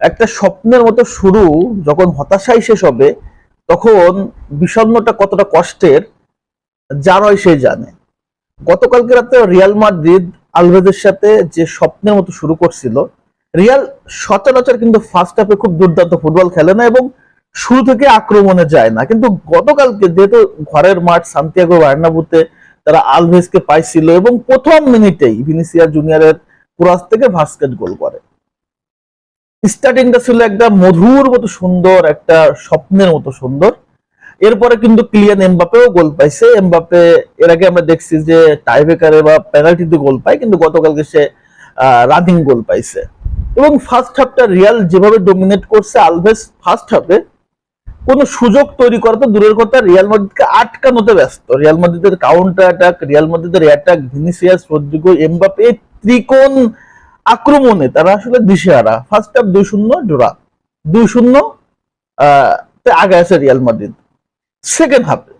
একটা স্বপ্নের মতো শুরু, যখন হতাশায় শেষ হবে, তখন বিষণ্ণটা কতটা কষ্টের, যারাই সে জানে। গতকালকে রাতে রিয়াল মাদ্রিদ আলভেদের সাথে যে স্বপ্নের মতো শুরু করছিল, রিয়াল সচরাচর কিন্তু ফার্স্ট হাফে খুব দুর্দান্ত ফুটবল খেলে না এবং শুরু থেকে আক্রমণে যায় না। কিন্তু গতকালকে যেহেতু ঘরের মাঠ সান্তিয়াগো বার্নাবুতে তারা আলভেজকে পাইছিল এবং প্রথম মিনিটেই ভিনিসিয়া জুনিয়রের কুরাস থেকে ভাস্কেট গোল করে। স্টার্টিংটা ছিল একটা মধুর মতো সুন্দর, একটা স্বপ্নের মতো সুন্দর। এরপরে কিন্তু ক্লিয়ান এমবাপেও গোল পাইছে। এমবাপে এর আগে আমরা দেখছি যে টাইব্রেকারে বা পেনাল্টিতে গোল পায়, কিন্তু গতকালকে সে রানিং গোল পাইছে। এবং ফার্স্ট হাফটা রিয়াল যেভাবে ডোমিনেট করছে আলভেস ফার্স্ট হাফে কোনো সুযোগ তৈরি করা তো দূরের কথা রিয়াল মাদ্রিদকে আটকানোতে ব্যস্ত। রিয়াল মাদ্রিদের কাউন্টার অ্যাটাক রিয়াল মাদ্রিদের অ্যাটাক ভিনিসিয়াস রদ্রিগো এমবাপে ত্রিকোণ আক্রমণে তারা আসলে দিশেহারা। ফার্স্ট হাফ দুই শূন্য, ডোরা। দুই শূন্য আগে আছে রিয়াল মাদ্রিদ সেকেন্ড হাফে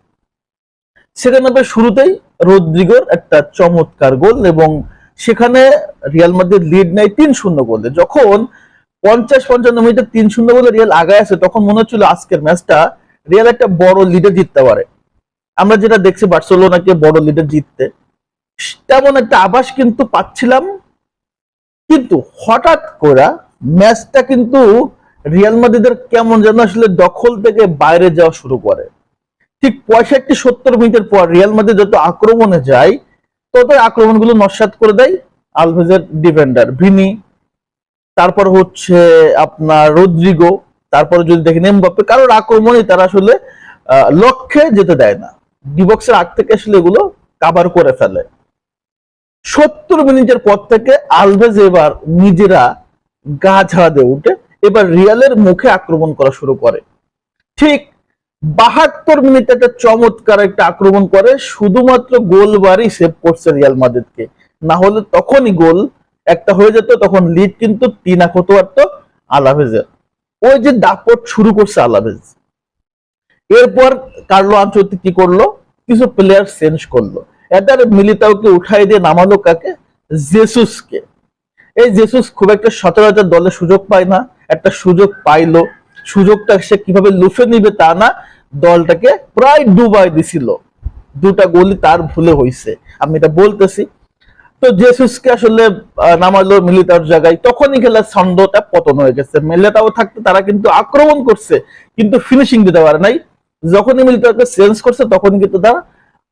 সেকেন্ড হাফের শুরুতেই রদ্রিগোর একটা চমৎকার গোল এবং সেখানে রিয়াল মাদ্রিদ লিড নেয় তিন শূন্য গোলে। যখন পঞ্চাশ পঞ্চান্ন মিনিটে তিন শূন্য গোলে রিয়াল আগায় আছে তখন মনে হচ্ছিল আজকের ম্যাচটা রিয়াল একটা বড় লিডে জিততে পারে। আমরা যেটা দেখছি, বার্সেলোনাকে বড় লিডে জিততে। তেমন একটা আভাস কিন্তু পাচ্ছিলাম কিন্তু হঠাৎ করে ম্যাচটা কিন্তু রিয়াল মাদ্রিদের কেমন যেন আসলে দখল থেকে বাইরে যাওয়া শুরু করে। ঠিক পঁয়ষট্টি সত্তর মিনিটের পর রিয়াল মাদ্রিদ যত আক্রমণে যায় তত আক্রমণগুলো নস্বাত করে দেয় আলভেজের ডিফেন্ডার ভিনি। তারপর হচ্ছে আপনার রদ্রিগো, তারপরে যদি দেখেন এমবাপ্পে, কারোর আক্রমণে তারা আসলে লক্ষ্যে যেতে দেয় না। ডিবক্সের আগ থেকে আসলে এগুলো কাভার করে ফেলে। সত্তর মিনিটের পর থেকে আলভেজ এবার নিজেরা গা ঝাড়া দিয়ে উঠে এবার রিয়ালের মুখে আক্রমণ করা শুরু করে। ঠিক বাহাত্তর মিনিট একটা চমৎকার একটা আক্রমণ করে, শুধুমাত্র গোল বারই সেভ করছে রিয়াল মাদ্রিদকে। না হলে তখনই গোল একটা হয়ে যেত, তখন লিড কিন্তু তিন আখ হতে পারতো আলাভেজের। ওই যে দাপট শুরু করছে আলাভেজ। এরপর কার্লো আঞ্চলিক কি করল? কিছু প্লেয়ার চেঞ্জ করল। এটার মিলিতাওকে উঠাই দিয়ে নামালো কাকে? জেসুসকে। এই জেসুস খুব একটা সচরাচর দলে সুযোগ পায় না, একটা সুযোগ পাইলো। সুযোগটা সে কীভাবে লুফে নিবে তা না, দলটাকে প্রায় ডুবাই দিছিল। দুটা গোলই তার ভুলে হইছে। আমি এটা বলতেছি। তো জেসুসকে আসলে নামালো মিলিতার জায়গায়। তখনই খেলার ছন্দটা পতন হয়ে গেছে। মিলিতাও থাকতে তারা কিন্তু আক্রমণ করছে, কিন্তু ফিনিশিং দিতে পারে নাই। যখনই মিলিতাকে চেঞ্জ করছে তখন কিন্তু তারা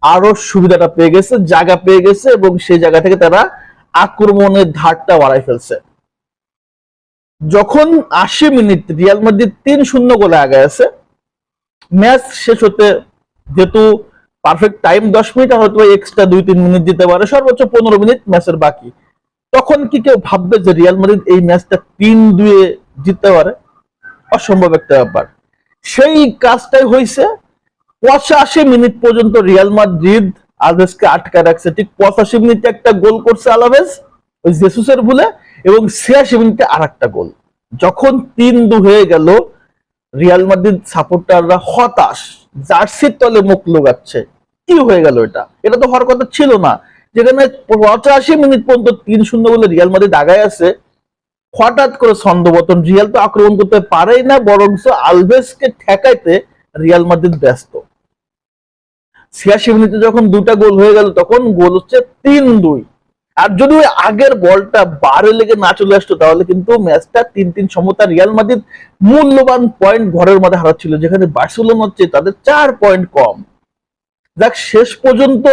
আরও সুবিধাটা পেয়ে গেছে, জায়গা পেয়ে গেছে এবং সেই জায়গা থেকে তারা আক্রমণের ধারটা বাড়াই ফেলছে। যখন আশি মিনিট রিয়াল মাদ্রিদ তিন শূন্য গোলে আগে আছে, ম্যাচ শেষ হতে যেহেতু পারফেক্ট টাইম দশ মিনিট আর হয়তো এক্সট্রা দুই তিন মিনিট দিতে পারে, সর্বোচ্চ পনেরো মিনিট ম্যাচের বাকি। তখন কি কেউ ভাববে যে রিয়াল মাদ্রিদ এই ম্যাচটা তিন দুয়ে জিততে পারে? অসম্ভব একটা ব্যাপার। সেই কাজটাই হয়েছে পঁচাশি মিনিট পর্যন্ত রিয়াল মাদ্রিদ আলভেজকে আটকা রাখছে। ঠিক পঁচাশি মিনিটে একটা গোল করছে আলভেজ ওই জেসুসের ভুলে, এবং ছিয়াশি মিনিটে আর একটা গোল। যখন তিন দু হয়ে গেল, রিয়াল মাদ্রিদ সাপোর্টাররা হতাশ জার্সির তলে মুখ লুগাচ্ছে কি হয়ে গেল এটা? এটা তো হওয়ার কথা ছিল না। যেখানে পঁচাশি মিনিট পর্যন্ত তিন শূন্য বলে রিয়াল মাদ্রিদ আগায় আছে, হঠাৎ করে ছন্দপতন রিয়াল তো আক্রমণ করতে পারেই না, বরঞ্চ আলভেসকে ঠেকাইতে রিয়াল মাদ্রিদ ব্যস্ত। ছিয়াশি মিনিটে যখন দুটা গোল হয়ে গেল, তখন গোল হচ্ছে তিন দুই। আর যদি ওই আগের বলটা বারে লেগে না চলে আসতো, তাহলে কিন্তু ম্যাচটা তিন তিন সমতা রিয়াল মাদ্রিদ মূল্যবান পয়েন্ট ঘরের মধ্যে হারাচ্ছিল, যেখানে বার্সেলোনা হচ্ছে তাদের চার পয়েন্ট কম। যাক, শেষ পর্যন্ত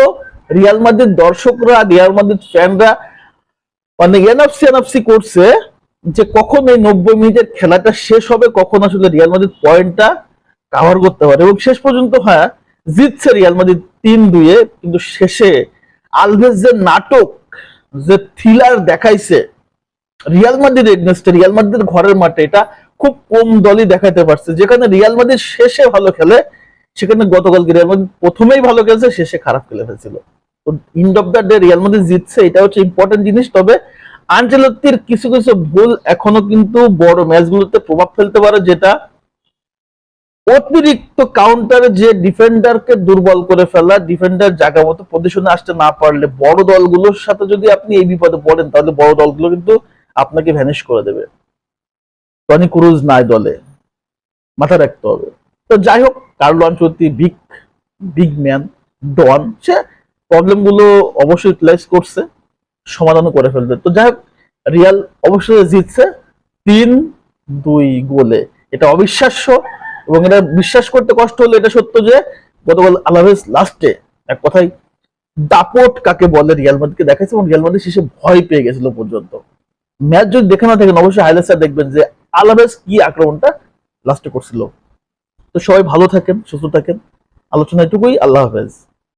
রিয়াল মাদ্রিদ দর্শকরা রিয়াল মাদ্রিদ ফ্যানরা মানে এনএফসি এনএফসি করছে যে কখন এই নব্বই মিনিটের খেলাটা শেষ হবে, কখন আসলে রিয়াল মাদ্রিদ পয়েন্টটা কাভার করতে পারে। এবং শেষ পর্যন্ত হ্যাঁ জিতছে রিয়াল মাদ্রিদ তিন দুয়ে কিন্তু শেষে আলভেজ যে নাটক যে থ্রিলার দেখাইছে, রিয়াল মাদ্রিদ এগনেস্টে, রিয়াল মাদ্রিদ ঘরের মাঠে, এটা খুব কম দলই দেখাতে পারছে। যেখানে রিয়াল মাদ্রিদ শেষে ভালো খেলে, সেখানে গতকালকে রিয়াল মাদ্রিদ প্রথমেই ভালো খেলছে, শেষে খারাপ খেলে ফেলছিল। তো end of the day Real Madrid জিতছে, এটা হচ্ছে ইম্পর্টেন্ট জিনিস। তবে আনচেলত্তির কিছু কিছু ভুল এখনও কিন্তু বড় ম্যাচগুলোতে প্রভাব ফেলতে পারে, যেটা অতিরিক্ত কাউন্টারে যে ডিফেন্ডারকে দুর্বল করে ফেলা ডিফেন্ডার জায়গা মতো পজিশনে আসতে না পারলে বড় দলগুলোর সাথে যদি আপনি এই বিপদে পড়েন, তাহলে বড় দলগুলো কিন্তু আপনাকে ভ্যানিশ করে দেবে। টনি ক্রুজ নাই দলে, মাথা রাখতে হবে। তো যাই হোক, Carlo Ancelotti big big man don, সে প্রবলেমগুলো অবশ্যই ইউটিলাইজ করছে, সমাধানও করে ফেলবে। তো যাই হোক, রিয়াল অবশ্যই জিতছে তিন দুই গোলে। এটা অবিশ্বাস্য। এবং এটা বিশ্বাস করতে কষ্ট হলো এটা সত্য যে গতকাল আলাভেজ লাস্টে এক কথায় দাপট কাকে বলে রিয়াল মাদ্রিদকে দেখাইছে এবং রিয়াল মাদ্রিদ শেষে ভয় পেয়ে গেছিল পর্যন্ত। ম্যাচ যদি দেখে না থাকেন, অবশ্যই হাইলাইটসটা দেখবেন যে আলাভেজ কি আক্রমণটা লাস্টে করছিল। তো সবাই ভালো থাকেন, সুস্থ থাকেন। আলোচনা এটুকুই, আল্লাহ হাফেজ।